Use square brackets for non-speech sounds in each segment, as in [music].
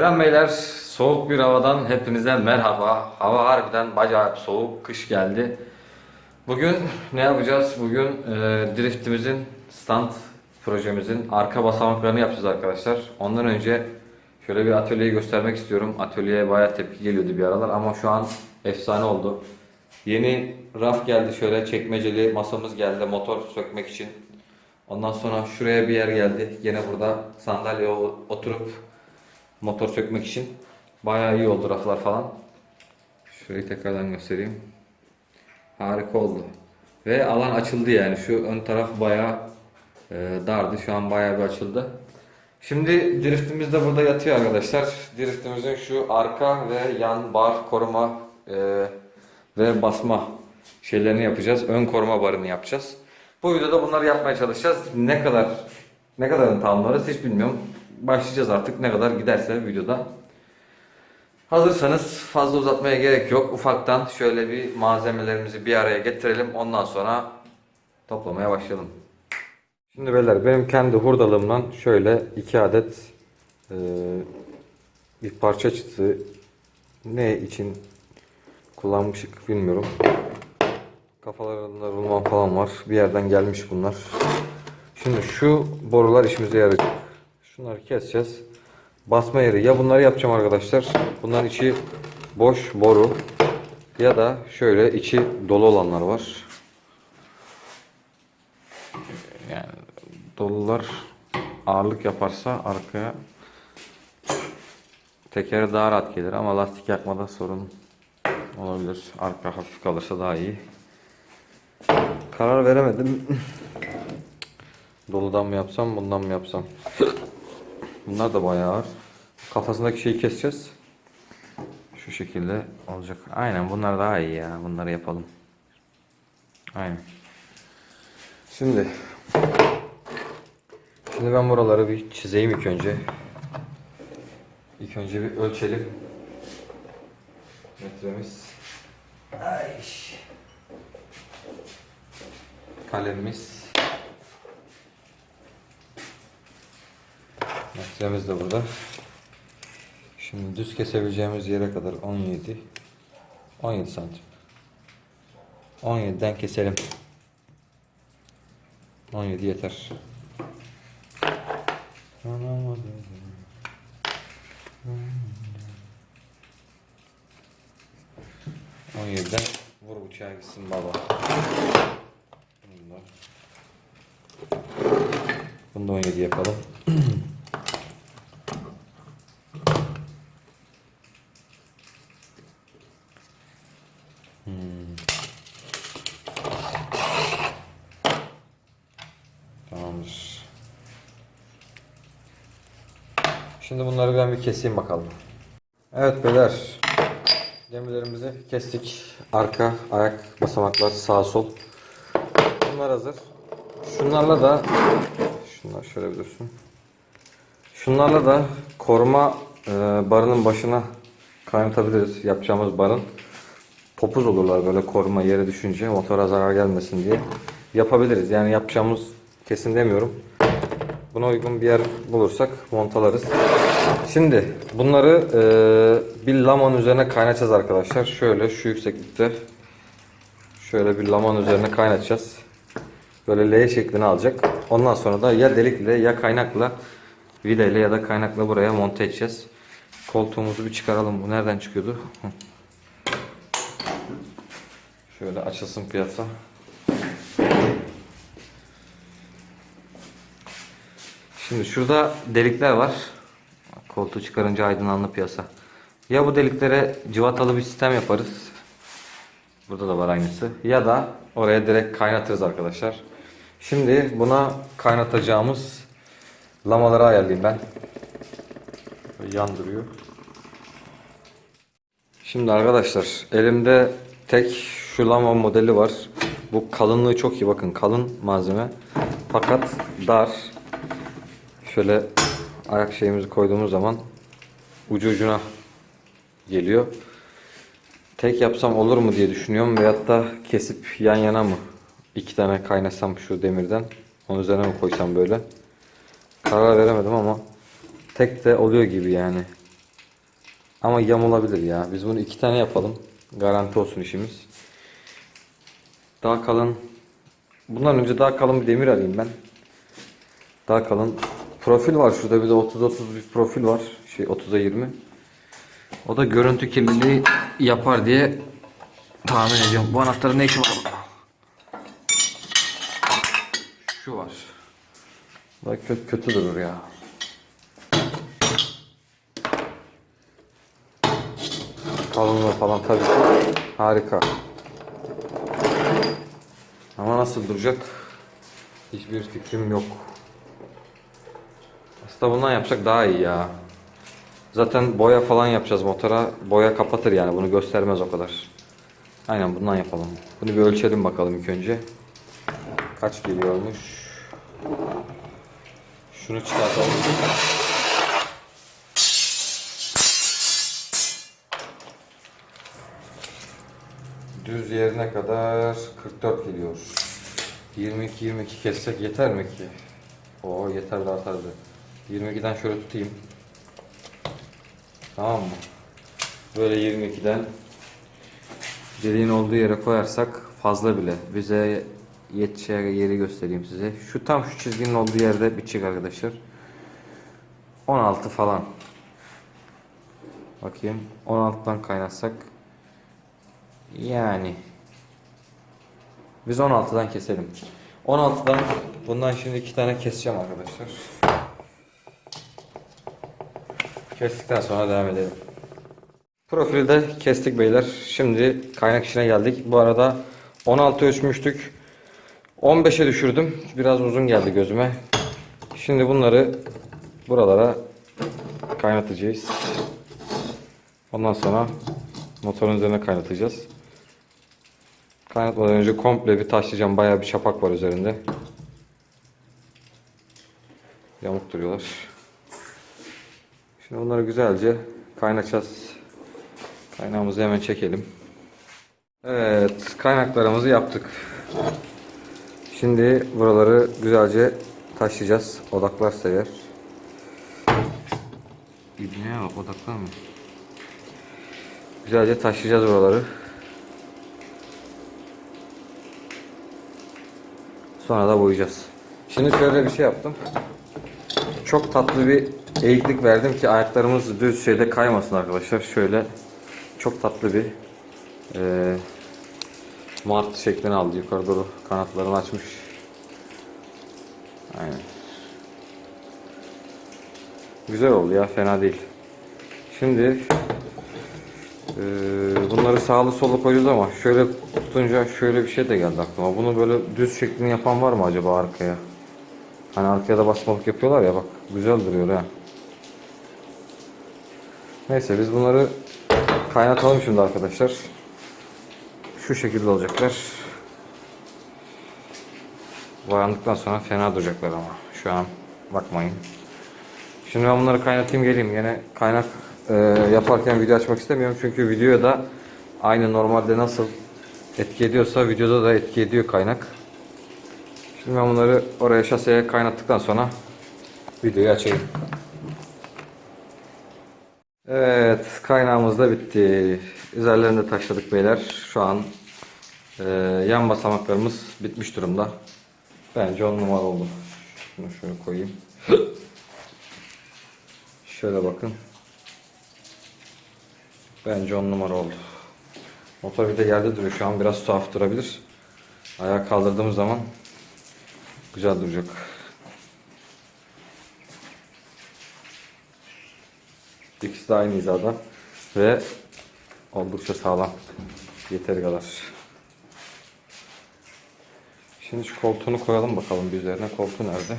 Selam beyler. Soğuk bir havadan hepinize merhaba. Hava harbiden bayağı soğuk. Kış geldi. Bugün ne yapacağız? Bugün e, driftimizin stand projemizin arka basamaklarını yapacağız arkadaşlar. Ondan önce şöyle bir atölyeyi göstermek istiyorum. Atölyeye bayağı tepki geliyordu bir aralar ama şu an efsane oldu. Yeni raf geldi şöyle çekmeceli masamız geldi motor sökmek için. Ondan sonra şuraya bir yer geldi. Yine burada sandalyeye o- oturup motor sökmek için. Bayağı iyi oldu raflar falan. Şurayı tekrardan göstereyim. Harika oldu. Ve alan açıldı yani. Şu ön taraf bayağı e, dardı. Şu an bayağı bir açıldı. Şimdi driftimiz de burada yatıyor arkadaşlar. Driftimizin şu arka ve yan bar koruma e, ve basma şeylerini yapacağız. Ön koruma barını yapacağız. Bu videoda bunları yapmaya çalışacağız. Ne kadar ne kadarını tamamlarız hiç bilmiyorum. Başlayacağız artık ne kadar giderse videoda. Hazırsanız fazla uzatmaya gerek yok. Ufaktan şöyle bir malzemelerimizi bir araya getirelim. Ondan sonra toplamaya başlayalım. Şimdi beyler benim kendi hurdalığımdan şöyle iki adet e, bir parça çıtı ne için kullanmışık bilmiyorum. Kafalarında rulman falan var. Bir yerden gelmiş bunlar. Şimdi şu borular işimize yarayacak. Şunları keseceğiz. Basma yeri. Ya bunları yapacağım arkadaşlar. Bunların içi boş boru. Ya da şöyle içi dolu olanlar var. Yani dolular ağırlık yaparsa arkaya tekeri daha rahat gelir ama lastik yakmada sorun olabilir. Arka hafif kalırsa daha iyi. Karar veremedim. Doludan mı yapsam, bundan mı yapsam? Bunlar da bayağı ağır. Kafasındaki şeyi keseceğiz. Şu şekilde olacak. Aynen bunlar daha iyi ya. Bunları yapalım. Aynen. Şimdi Şimdi ben buraları bir çizeyim ilk önce. İlk önce bir ölçelim. Metremiz. Ay. Kalemimiz. Metremiz de burada. Şimdi düz kesebileceğimiz yere kadar 17 17 santim. 17'den keselim. 17 yeter. 17'den vur bıçağa gitsin baba. Bunu da 17 yapalım. [clears throat] keseyim bakalım. Evet beyler. Demirlerimizi kestik. Arka, ayak, basamaklar, sağ sol. Bunlar hazır. Şunlarla da şunlar şöyle bir dursun. Şunlarla da koruma e, barının başına kaynatabiliriz yapacağımız barın. Topuz olurlar böyle koruma yere düşünce motora zarar gelmesin diye. Yapabiliriz. Yani yapacağımız kesin demiyorum. Buna uygun bir yer bulursak montalarız. Şimdi bunları e, bir laman üzerine kaynatacağız arkadaşlar. Şöyle şu yükseklikte şöyle bir laman üzerine kaynatacağız. Böyle L şeklini alacak. Ondan sonra da ya delikle ya kaynakla vida ile ya da kaynakla buraya monte edeceğiz. Koltuğumuzu bir çıkaralım. Bu nereden çıkıyordu? Şöyle açılsın piyasa. Şimdi şurada delikler var. Koltuğu çıkarınca aydınlandı piyasa. Ya bu deliklere cıvatalı bir sistem yaparız. Burada da var aynısı. Ya da oraya direkt kaynatırız arkadaşlar. Şimdi buna kaynatacağımız lamaları ayarlayayım ben. Böyle Yan duruyor. Şimdi arkadaşlar elimde tek şu lama modeli var. Bu kalınlığı çok iyi bakın kalın malzeme. Fakat dar. Şöyle ayak şeyimizi koyduğumuz zaman ucu ucuna geliyor. Tek yapsam olur mu diye düşünüyorum veyahut da kesip yan yana mı iki tane kaynasam şu demirden onun üzerine mi koysam böyle karar veremedim ama tek de oluyor gibi yani Ama yamulabilir ya. Biz bunu iki tane yapalım. Garanti olsun işimiz. Daha kalın. Bundan önce daha kalın bir demir alayım ben. Daha kalın. Profil var şurada bir de 30-30 bir profil var. Şey 30'a 20. O da görüntü kirliliği yapar diye tahmin ediyorum. Bu anahtarın ne işi var burada? Şu var. Bak kötü, kötü durur ya. Kalınlığı falan tabii ki harika. Ama nasıl duracak? Hiçbir fikrim yok. Aslında bundan yapacak daha iyi ya. Zaten boya falan yapacağız motora. Boya kapatır yani bunu göstermez o kadar. Aynen bundan yapalım. Bunu bir ölçelim bakalım ilk önce. Kaç geliyormuş? Şunu çıkartalım. Düz yerine kadar 44 geliyor. 22-22 kessek yeter mi ki? Oo yeter de artardı. 22'den şöyle tutayım. Tamam mı? Böyle 22'den deliğin olduğu yere koyarsak fazla bile. Bize yeteceği yeri göstereyim size. Şu tam şu çizginin olduğu yerde bitecek arkadaşlar. 16 falan. Bakayım 16'dan kaynatsak yani biz 16'dan keselim. 16'dan bundan şimdi iki tane keseceğim arkadaşlar. Kestikten sonra devam edelim. Profili de kestik beyler. Şimdi kaynak işine geldik. Bu arada 16 ölçmüştük. 15'e düşürdüm. Biraz uzun geldi gözüme. Şimdi bunları buralara kaynatacağız. Ondan sonra motorun üzerine kaynatacağız. Kaynatmadan önce komple bir taşlayacağım. Bayağı bir şapak var üzerinde. Yamuk duruyorlar. Şimdi bunları güzelce kaynatacağız. Kaynağımızı hemen çekelim. Evet, kaynaklarımızı yaptık. Şimdi buraları güzelce taşıyacağız. Odaklarsa eğer. İbneye bak odaklar mı? Güzelce taşıyacağız buraları. Sonra da boyayacağız. Şimdi şöyle bir şey yaptım. Çok tatlı bir eğiklik verdim ki ayaklarımız düz şeyde kaymasın arkadaşlar. Şöyle çok tatlı bir e, mart şeklini aldı. Yukarı doğru kanatlarını açmış. Aynen. Güzel oldu ya fena değil. Şimdi e, bunları sağlı sollu koyacağız ama şöyle tutunca şöyle bir şey de geldi aklıma. Bunu böyle düz şeklini yapan var mı acaba arkaya? Hani arkaya da basmalık yapıyorlar ya bak güzel duruyor ha. Neyse biz bunları kaynatalım şimdi arkadaşlar. Şu şekilde olacaklar. Boyandıktan sonra fena duracaklar ama şu an bakmayın. Şimdi ben bunları kaynatayım geleyim. Yine kaynak e, yaparken video açmak istemiyorum çünkü videoya da aynı normalde nasıl etki ediyorsa videoda da etki ediyor kaynak. Şimdi ben bunları oraya şaseye kaynattıktan sonra videoyu açayım. Evet kaynağımız da bitti. Üzerlerini de taşladık beyler. Şu an e, yan basamaklarımız bitmiş durumda. Bence on numara oldu. Şunu şöyle koyayım. [gasps] Şöyle bakın. Bence on numara oldu. Motor bir de yerde duruyor. Şu an biraz tuhaf durabilir. Ayağa kaldırdığımız zaman güzel duracak. İkisi de aynı hizada ve oldukça sağlam. Yeteri kadar. Şimdi şu koltuğunu koyalım bakalım bir üzerine. Koltuğu nerede?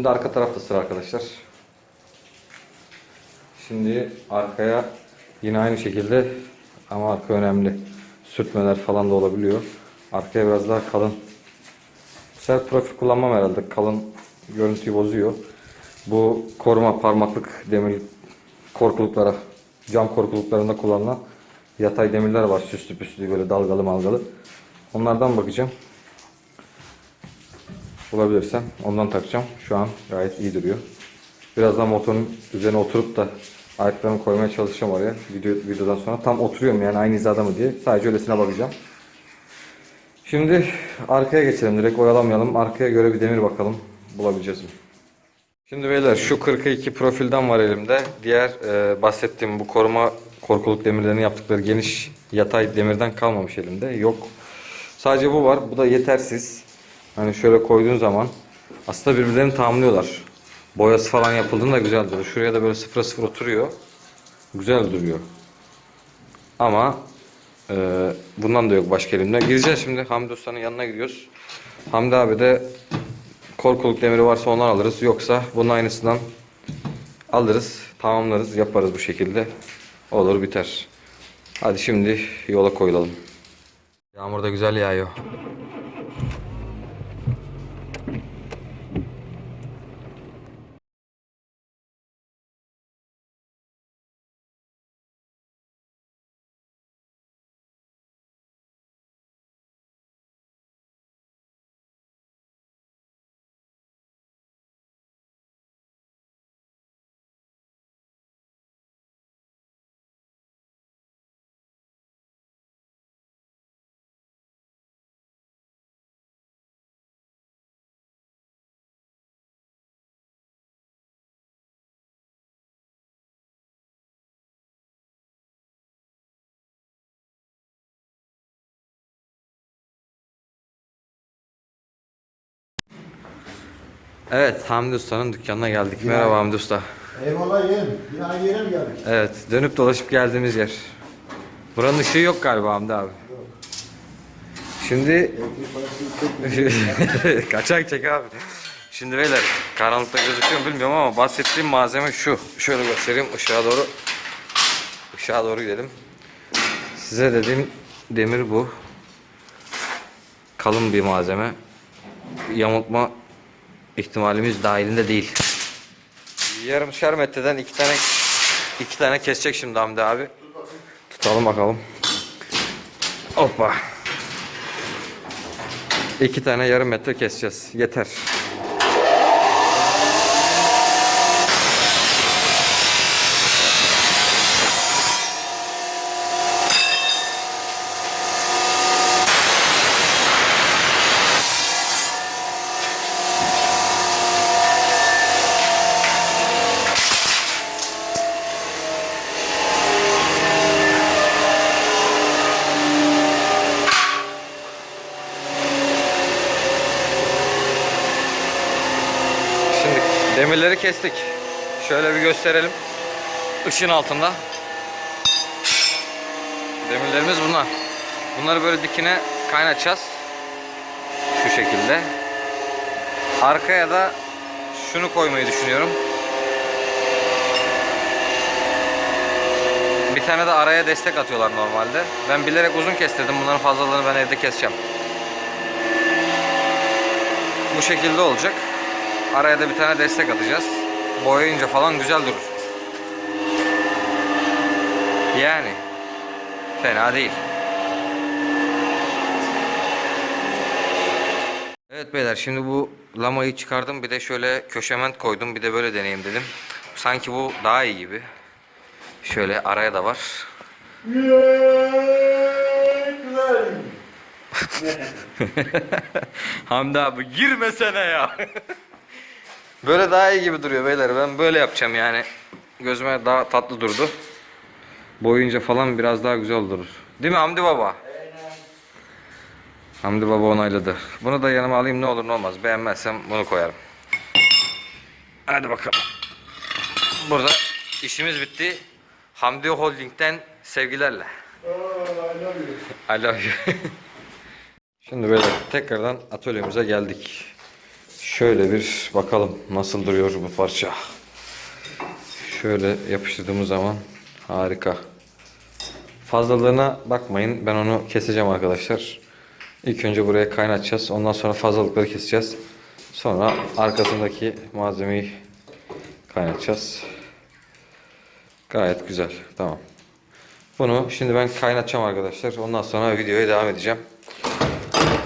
Şimdi arka tarafta sıra arkadaşlar. Şimdi arkaya yine aynı şekilde ama arka önemli. Sürtmeler falan da olabiliyor. Arkaya biraz daha kalın. Bu profil kullanmam herhalde. Kalın görüntüyü bozuyor. Bu koruma parmaklık demir korkuluklara, cam korkuluklarında kullanılan yatay demirler var. Süslü püslü böyle dalgalı malgalı. Onlardan bakacağım. Bulabilirsem ondan takacağım. Şu an gayet iyi duruyor. Birazdan motorun üzerine oturup da ayaklarımı koymaya çalışacağım oraya. Video, videodan sonra tam oturuyorum yani aynı hizada mı diye. Sadece öylesine bakacağım. Şimdi arkaya geçelim direkt oyalanmayalım. Arkaya göre bir demir bakalım bulabileceğiz mi? Şimdi beyler şu 42 profilden var elimde. Diğer e, bahsettiğim bu koruma korkuluk demirlerini yaptıkları geniş yatay demirden kalmamış elimde. Yok. Sadece bu var. Bu da yetersiz. Hani şöyle koyduğun zaman aslında birbirlerini tamamlıyorlar. Boyası falan yapıldığında güzel durur. Şuraya da böyle sıfıra sıfır oturuyor. Güzel duruyor. Ama e, bundan da yok başka elimde. Gireceğiz şimdi. Hamdi Usta'nın yanına gidiyoruz. Hamdi abi de korkuluk demiri varsa ondan alırız. Yoksa bunun aynısından alırız. Tamamlarız. Yaparız bu şekilde. Olur biter. Hadi şimdi yola koyulalım. Yağmur da güzel yağıyor. Evet Hamdi Usta'nın dükkanına geldik. Merhaba Hamdi Usta. Eyvallah yeğenim. Yine aynı yere mi geldik? Evet dönüp dolaşıp geldiğimiz yer. Buranın ışığı yok galiba Hamdi abi. Şimdi parası çok [laughs] kaçak çek abi. Şimdi beyler karanlıkta gözüküyor bilmiyorum ama bahsettiğim malzeme şu. Şöyle göstereyim ışığa doğru. Işığa doğru gidelim. Size dediğim demir bu. Kalın bir malzeme. Yamultma ihtimalimiz dahilinde değil. Yarım metreden iki tane iki tane kesecek şimdi Hamdi abi. Tutalım bakalım. Hoppa. İki tane yarım metre keseceğiz. Yeter. Şimdi demirleri kestik. Şöyle bir gösterelim. Işın altında. Demirlerimiz bunlar. Bunları böyle dikine kaynatacağız. Şu şekilde. Arkaya da şunu koymayı düşünüyorum. Bir tane de araya destek atıyorlar normalde. Ben bilerek uzun kestirdim. Bunların fazlalığını ben evde keseceğim. Bu şekilde olacak. Araya da bir tane destek atacağız. Boyayınca falan güzel durur. Yani fena değil. Evet beyler şimdi bu lamayı çıkardım. Bir de şöyle köşement koydum. Bir de böyle deneyeyim dedim. Sanki bu daha iyi gibi. Şöyle araya da var. [laughs] Hamdi abi girmesene ya. [laughs] böyle daha iyi gibi duruyor beyler. Ben böyle yapacağım yani. Gözüme daha tatlı durdu. Boyunca falan biraz daha güzel durur. Değil mi Hamdi baba? Hamdi baba onayladı. Bunu da yanıma alayım ne olur ne olmaz. Beğenmezsem bunu koyarım. Hadi bakalım. Burada işimiz bitti. Hamdi Holding'den sevgilerle. I love you. [laughs] [laughs] Şimdi böyle tekrardan atölyemize geldik. Şöyle bir bakalım nasıl duruyor bu parça. Şöyle yapıştırdığımız zaman harika. Fazlalığına bakmayın. Ben onu keseceğim arkadaşlar. İlk önce buraya kaynatacağız. Ondan sonra fazlalıkları keseceğiz. Sonra arkasındaki malzemeyi kaynatacağız. Gayet güzel. Tamam. Bunu şimdi ben kaynatacağım arkadaşlar. Ondan sonra videoya devam edeceğim.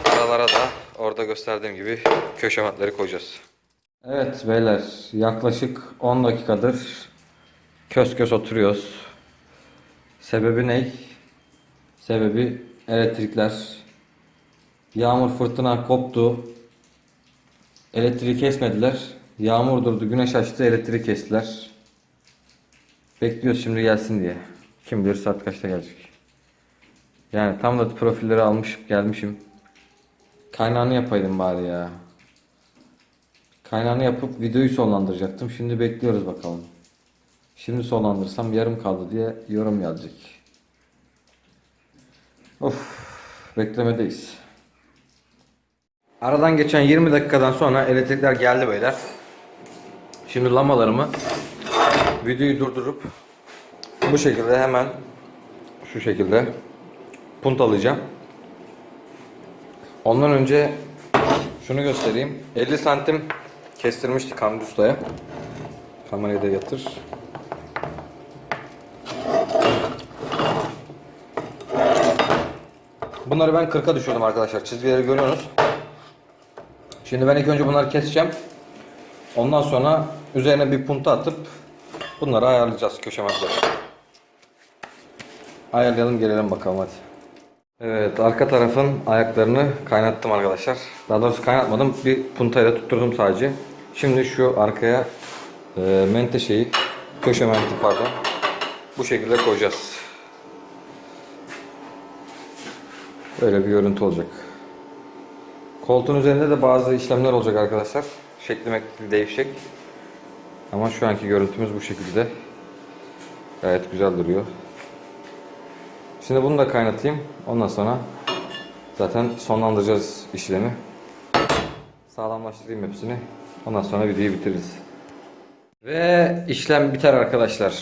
Aralara da orada gösterdiğim gibi köşe matları koyacağız. Evet beyler yaklaşık 10 dakikadır kös kös oturuyoruz. Sebebi ne? Sebebi elektrikler. Yağmur fırtına koptu. Elektriği kesmediler. Yağmur durdu, güneş açtı, elektriği kestiler. Bekliyoruz şimdi gelsin diye. Kim bilir saat kaçta gelecek. Yani tam da profilleri almışım, gelmişim. Kaynağını yapaydım bari ya. Kaynağını yapıp videoyu sonlandıracaktım. Şimdi bekliyoruz bakalım. Şimdi sonlandırsam yarım kaldı diye yorum gelecek. Of, beklemedeyiz. Aradan geçen 20 dakikadan sonra elektrikler geldi beyler. Şimdi lambalarımı videoyu durdurup bu şekilde hemen şu şekilde puntalayacağım. Ondan önce şunu göstereyim. 50 santim kestirmiştik Hamdi Usta'ya. Kamerayı da yatır. Bunları ben 40'a düşürdüm arkadaşlar. Çizgileri görüyorsunuz. Şimdi ben ilk önce bunları keseceğim. Ondan sonra üzerine bir punta atıp bunları ayarlayacağız köşe matları. Ayarlayalım gelelim bakalım hadi. Evet arka tarafın ayaklarını kaynattım arkadaşlar. Daha doğrusu kaynatmadım. Bir puntayla tutturdum sadece. Şimdi şu arkaya e, menteşeyi köşe menti pardon bu şekilde koyacağız. Böyle bir görüntü olacak. Koltuğun üzerinde de bazı işlemler olacak arkadaşlar. Şekli mekli değişecek. Ama şu anki görüntümüz bu şekilde. Gayet güzel duruyor. Şimdi bunu da kaynatayım. Ondan sonra zaten sonlandıracağız işlemi. Sağlamlaştırayım hepsini. Ondan sonra videoyu bitiririz. Ve işlem biter arkadaşlar.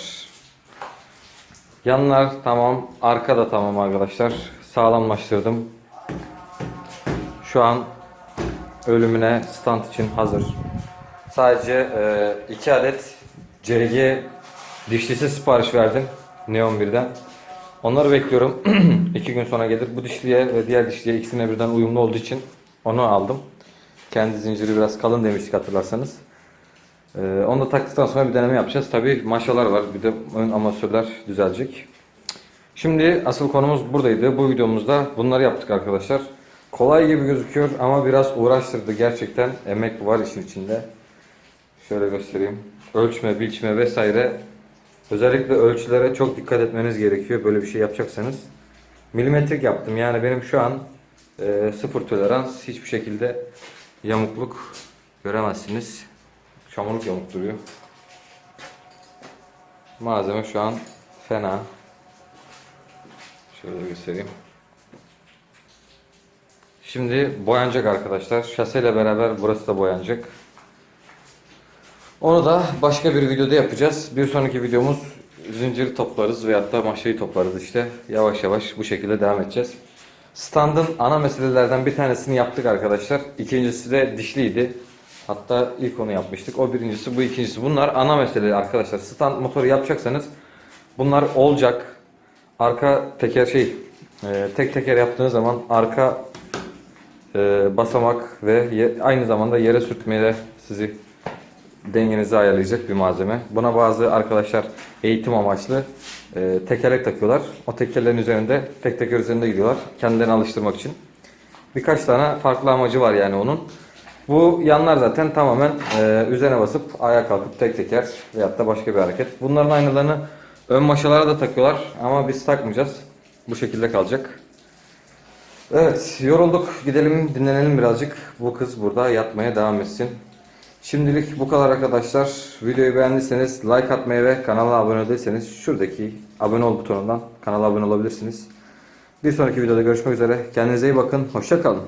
Yanlar tamam, arka da tamam arkadaşlar. Sağlamlaştırdım. Şu an ölümüne stand için hazır. Sadece e, iki adet CG dişlisi sipariş verdim Neon 1'den. Onları bekliyorum. [clears throat] iki gün sonra gelir. Bu dişliye ve diğer dişliye ikisine birden uyumlu olduğu için onu aldım. Kendi zinciri biraz kalın demiştik hatırlarsanız. Ee, onu da taktıktan sonra bir deneme yapacağız. Tabi maşalar var. Bir de ön amatörler düzelecek. Şimdi asıl konumuz buradaydı. Bu videomuzda bunları yaptık arkadaşlar. Kolay gibi gözüküyor ama biraz uğraştırdı. Gerçekten emek var işin içinde. Şöyle göstereyim. Ölçme, biçme vesaire. Özellikle ölçülere çok dikkat etmeniz gerekiyor böyle bir şey yapacaksanız. Milimetrik yaptım. Yani benim şu an e, sıfır tolerans. Hiçbir şekilde yamukluk göremezsiniz. Çamurluk yamuk duruyor. Malzeme şu an fena. Şöyle göstereyim. Şimdi boyanacak arkadaşlar. Şaseyle beraber burası da boyanacak. Onu da başka bir videoda yapacağız. Bir sonraki videomuz zinciri toplarız veyahut da maşayı toplarız işte. Yavaş yavaş bu şekilde devam edeceğiz. Standın ana meselelerden bir tanesini yaptık arkadaşlar. İkincisi de dişliydi. Hatta ilk onu yapmıştık. O birincisi, bu ikincisi. Bunlar ana mesele arkadaşlar. Stand motoru yapacaksanız bunlar olacak. Arka teker şey, e, tek teker yaptığınız zaman arka e, basamak ve aynı zamanda yere sürtmeyle sizi dengenizi ayarlayacak bir malzeme. Buna bazı arkadaşlar eğitim amaçlı e, tekerlek takıyorlar. O tekerlerin üzerinde tek teker üzerinde gidiyorlar. Kendilerini alıştırmak için. Birkaç tane farklı amacı var yani onun. Bu yanlar zaten tamamen e, üzerine basıp ayağa kalkıp tek teker veyahut da başka bir hareket. Bunların aynalarını ön maşalara da takıyorlar ama biz takmayacağız. Bu şekilde kalacak. Evet yorulduk gidelim dinlenelim birazcık. Bu kız burada yatmaya devam etsin. Şimdilik bu kadar arkadaşlar. Videoyu beğendiyseniz like atmayı ve kanala abone değilseniz şuradaki abone ol butonundan kanala abone olabilirsiniz. Bir sonraki videoda görüşmek üzere. Kendinize iyi bakın. Hoşça kalın.